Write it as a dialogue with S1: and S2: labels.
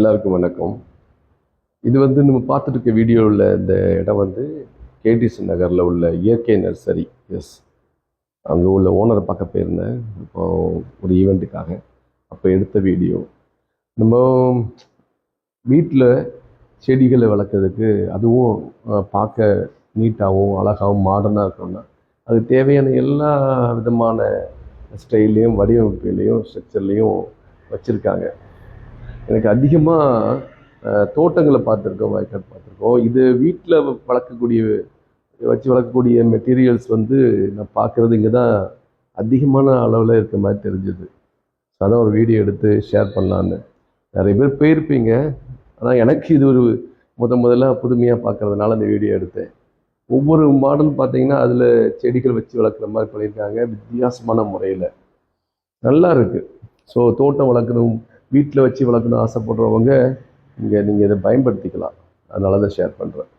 S1: எல்லாருக்கும் வணக்கம். இது வந்து நம்ம பார்த்துட்டு இருக்க வீடியோவில் இந்த இடம் வந்து கேடிசி நகரில் உள்ள இயற்கை நர்சரி. எஸ் அங்கே உள்ள ஓனரை பார்க்க போயிருந்தேன். இப்போ ஒரு ஈவெண்ட்டுக்காக அப்போ எடுத்த வீடியோ. நம்ம வீட்டில் செடிகளை வளர்க்குறதுக்கு அதுவும் பார்க்க நீட்டாகவும் அழகாகவும் மாடர்னாக இருக்கணும்னா அதுக்கு தேவையான எல்லா விதமான ஸ்டைல்லையும் வடிவமைப்புலேயும் ஸ்ட்ரக்சர்லேயும் வச்சுருக்காங்க. எனக்கு அதிகமாக தோட்டங்களை பார்த்துருக்கோம் வயக்காடு பார்த்துருக்கோம். இது வீட்டில் வளர்க்கக்கூடிய வச்சு வளர்க்கக்கூடிய மெட்டீரியல்ஸ் வந்து நான் பார்க்குறது இங்கே தான் அதிகமான அளவில் இருக்க மாதிரி தெரிஞ்சுது. அதான் ஒரு வீடியோ எடுத்து ஷேர் பண்ணலான்னு. நிறைய பேர் போயிருப்பீங்க. ஆனால் எனக்கு இது ஒரு முத முதல்ல புதுமையாக பார்க்குறதுனால அந்த வீடியோ எடுத்தேன். ஒவ்வொரு மாடல் பார்த்தீங்கன்னா அதில் செடிகள் வச்சு வளர்க்குற மாதிரி பண்ணியிருக்காங்க. வித்தியாசமான முறையில். நல்லா இருக்குது ஸோ தோட்டம் வளர்க்கணும் வீட்டில் வச்சு வளர்க்கணும்னு ஆசைப்படுறவங்க இங்கே நீங்கள் இதை பயன்படுத்திக்கலாம். அதனால தான் ஷேர் பண்ணுறேன்